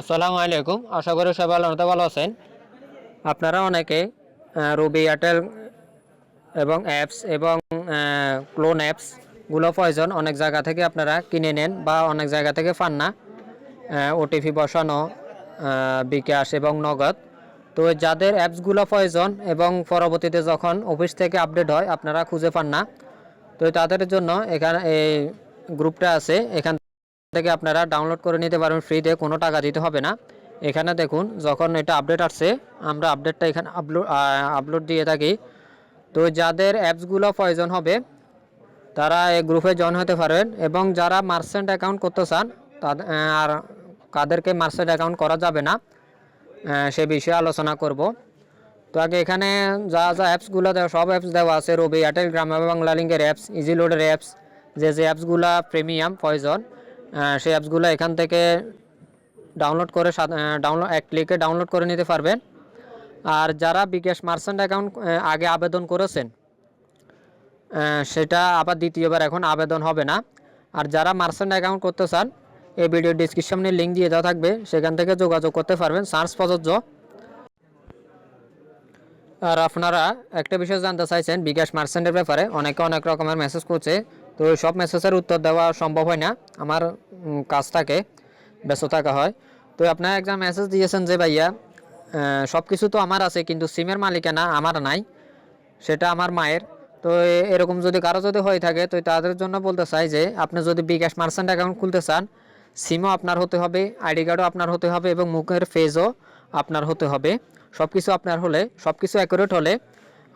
আসসালামু আলাইকুম। আশা করি সবাই আল্লাহর ভালো আছেন। আপনারা অনেকে রুবি এয়ারটেল এবং অ্যাপস এবং ক্লোন অ্যাপসগুলো প্রয়োজন। অনেক জায়গা থেকে আপনারা কিনে নেন বা অনেক জায়গা থেকে পান না। ওটিপি বসানো বিকাশ এবং নগদ। তো যাদের অ্যাপসগুলো প্রয়োজন এবং পরবর্তীতে যখন অফিস থেকে আপডেট হয়, আপনারা খুঁজে পান না। তো তাদের জন্য এখানে এই গ্রুপটা আছে। এখান থেকে আপনারা ডাউনলোড করে নিতে পারবেন ফ্রিতে কোনো টাকা দিতে হবে না। এখানে দেখুন, যখন এটা আপডেট আসছে, আমরা আপডেটটা এখানে আপলোড আপলোড দিয়ে থাকি। তো যাদের অ্যাপসগুলো প্রয়োজন হবে, তারা এই গ্রুপে জয়েন হতে পারবেন এবং যারা মার্চেন্ট অ্যাকাউন্ট করতে চান তাদের আর কাদেরকে মার্চেন্ট অ্যাকাউন্ট করা যাবে না সে বিষয়ে আলোচনা করব। তো আগে এখানে যা যা অ্যাপসগুলো দেওয়া, সব অ্যাপস দেওয়া আছে, রবি এয়ারটেল গ্রাম বাংলা লিঙ্কের অ্যাপস ইজি লোডের অ্যাপস যে যে অ্যাপসগুলো প্রিমিয়াম প্রয়োজন সেই অ্যাপসগুলো এখান থেকে ডাউনলোড করে ডাউনলোড এক ক্লিকে ডাউনলোড করে নিতে পারবেন। আর যারা বিকাশ মার্চেন্ট অ্যাকাউন্ট আগে আবেদন করেছেন সেটা আবার দ্বিতীয়বার এখন আবেদন হবে না। আর যারা মার্চেন্ট অ্যাকাউন্ট করতে চান, এই ভিডিও ডিসক্রিপশনে লিঙ্ক দিয়ে দেওয়া থাকবে। সেখান থেকে যোগাযোগ করতে পারবেন, সার্চ প্রযোজ্য। আর আপনারা একটা বিষয় জানতে চাইছেন, বিকাশ মার্চেন্টের ব্যাপারে। অনেকে অনেক রকমের মেসেজ করছে তো সব মেসেজের উত্তর দেওয়া সম্ভব হয় না। আমার কাজ থাকে, ব্যস্ত থাকা হয়। তো আপনারা একজন মেসেজ দিয়েছেন যে, ভাইয়া সব কিছু তো আমার আছে, কিন্তু সিমের মালিকানা আমার নাই। সেটা আমার মায়ের। তো এরকম যদি কারও যদি হয়ে থাকে, তো তাদের জন্য বলতে চাই যে, আপনি যদি বিকাশ মার্চেন্ট অ্যাকাউন্ট খুলতে চান সিমও আপনার হতে হবে, আইডি কার্ডও আপনার হতে হবে এবং মুখের ফেজও আপনার হতে হবে। সব কিছু আপনার হলে সব কিছু অ্যাকুরেট হলে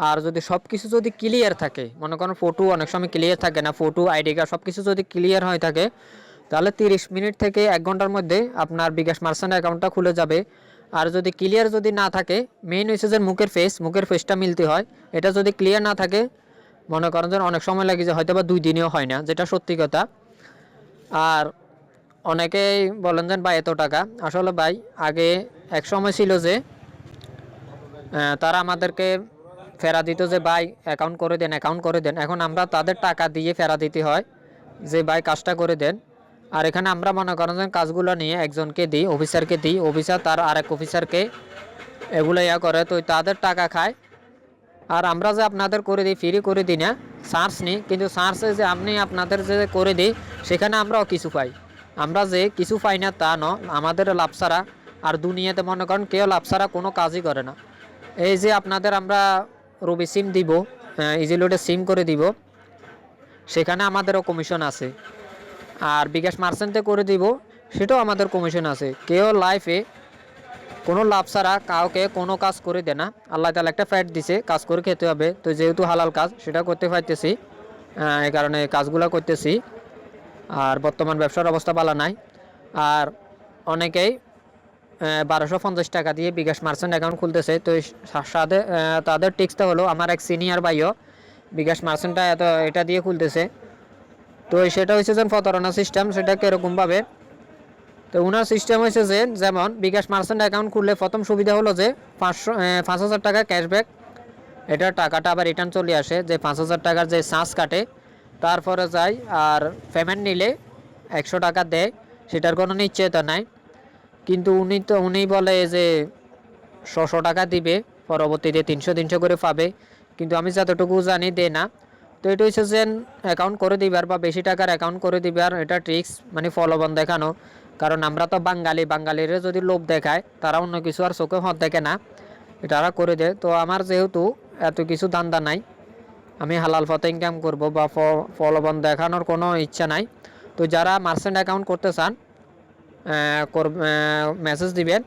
আর যদি সব কিছু যদি ক্লিয়ার থাকে, মনে করেন ফটো অনেক সময় ক্লিয়ার থাকে না ফটো আইডি কার্ড সব কিছু যদি ক্লিয়ার হয়ে থাকে, তাহলে তিরিশ মিনিট থেকে এক ঘণ্টার মধ্যে আপনার বিকাশ মার্চেন্ট অ্যাকাউন্টটা খুলে যাবে। আর যদি ক্লিয়ার যদি না থাকে মেইন হচ্ছে যে মুখের ফেস মুখের ফেসটা মিলতে হয়। এটা যদি ক্লিয়ার না থাকে, মনে করেন যে অনেক সময় লাগে যে হয়তো বা দুই দিনেও হয় না, যেটা সত্যি কথা। আর অনেকেই বলেন যে ভাই, এত টাকা। আসলে ভাই, আগে এক সময় ছিল যে তারা আমাদেরকে ফেরা দিত যে, ভাই অ্যাকাউন্ট করে দেন অ্যাকাউন্ট করে দেন। এখন আমরা তাদের টাকা দিয়ে ফেরা দিতে হয় যে, ভাই, কাজটা করে দেন। আর এখানে আমরা মনে করেন যে, কাজগুলো নিয়ে একজনকে দিই, অফিসারকে দিই। অফিসার তার আরেক অফিসারকে এগুলো ইয়া করে তো তাদের টাকা খায়। আর আমরা যে আপনাদের করে দিই ফ্রি করে দিই না সার্চ নিই। কিন্তু সার্চে যে আপনি আপনাদের যে করে দিই, সেখানে আমরাও কিছু পাই। আমরা যে কিছু পাই না, তা ন আমাদের লাভ ছাড়া। আর দুনিয়াতে মনে করেন কেউ লাভ ছাড়া কোনো কাজই করে না। এই যে আপনাদের আমরা রবি সিম দিব ইজিলোডে সিম করে দিব। সেখানে আমাদেরও কমিশন আছে। আর বিকাশ মার্চেন্টে করে দিব, সেটাও আমাদের কমিশন আছে। কেউ লাইফে কোনো লাভ ছাড়া কাউকে কোনো কাজ করে দেয় না। আল্লাহ তালা একটা ফ্যাট দিছে, কাজ করে খেতে হবে। তো যেহেতু হালাল কাজ, সেটা করতে পারতেছি এই কারণে কাজগুলো করতেছি। আর বর্তমান ব্যবসার অবস্থা ভালো নাই। আর অনেকেই বারোশো পঞ্চাশ টাকা দিয়ে বিকাশ মার্চেন্ট অ্যাকাউন্ট খুলতেছে। তো সাথে তাদের টিক্সটা হলো, আমার এক সিনিয়র ভাইও বিকাশ মার্চেন্টটা এত, এটা দিয়ে খুলতেছে। তো সেটা হচ্ছে যে প্রতারণা সিস্টেম সেটা কীরকমভাবে তো ওনার সিস্টেম হয়েছে যে, যেমন বিকাশ মার্চেন্ট অ্যাকাউন্ট খুললে প্রথম সুবিধা হলো যে, পাঁচশো পাঁচ হাজার টাকা ক্যাশব্যাক এটা টাকাটা আবার রিটার্ন চলে আসে, যে পাঁচ হাজার টাকার যে চার্জ কাটে, তারপরে যায় আর পেমেন্ট নিলে একশো টাকা দেয়, সেটার কোনো নিশ্চয়তা নাই। কিন্তু উনি তো, উনি বলে যে ছশো টাকা দিবে, পরবর্তীতে তিনশো তিনশো করে পাবে। কিন্তু আমি যতটুকু জানি দে না। তো এটা হচ্ছে যে অ্যাকাউন্ট করে দিবার বা বেশি টাকার অ্যাকাউন্ট করে দিবার এটা ট্রিক্স মানে ফলবন দেখানো। কারণ আমরা তো বাঙালি, বাঙালিরা যদি লোভ দেখায়, তারা অন্য কিছু আর চোখে হত দেখে না। তারা করে দেয়। তো আমার যেহেতু এত কিছু দান্দা নাই, আমি হালাল পথে ইনকাম করব বা ফলবন দেখানোর কোনো ইচ্ছা নাই। তো যারা মার্চেন্ট অ্যাকাউন্ট করতে চান মেসেজ দিবেন।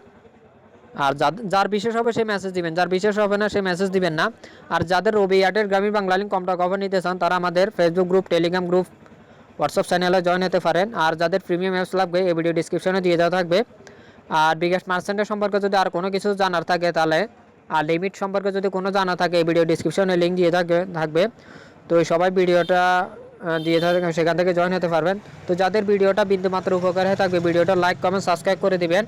আর যার বিশেষ হবে সেই মেসেজ দিবেন। যার বিশেষ হবে না সেই মেসেজ দিবেন না। আর যাদের রবি এয়ারটেল গ্রামীণ বাংলা লিঙ্ক কমটা কভার নিতে চান, তারা আমাদের Facebook group Telegram group WhatsApp চ্যানেলে জয়েন হতে পারেন। আর যাদের প্রিমিয়াম অ্যাপস লাগবে, এই ভিডিও ডিসক্রিপশনে দিয়ে দেওয়া থাকবে। আর বিকাশ মার্চেন্টের সম্পর্কে যদি আর কোনো কিছু জানার থাকে তাহলে, আর লিমিট সম্পর্কে যদি কোনো জানা থাকে, এই ভিডিও ডিসক্রিপশনে লিঙ্ক দিয়ে থাকবে থাকবে। তো সবাই ভিডিওটা দিয়ে থাকে সেখান থেকে জয়েন হতে পারবেন। তো যাদের ভিডিওটা বিন্দুমাত্র উপকার হয়ে থাকবে ভিডিওটা লাইক কমেন্ট সাবস্ক্রাইব করে দিবেন।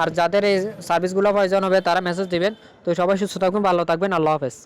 আর যাদের এই সার্ভিসগুলো প্রয়োজন হবে, তারা মেসেজ দিবেন। তো সবাই সুস্থ থাকবেন ভালো থাকবেন, আল্লাহ হাফেজ।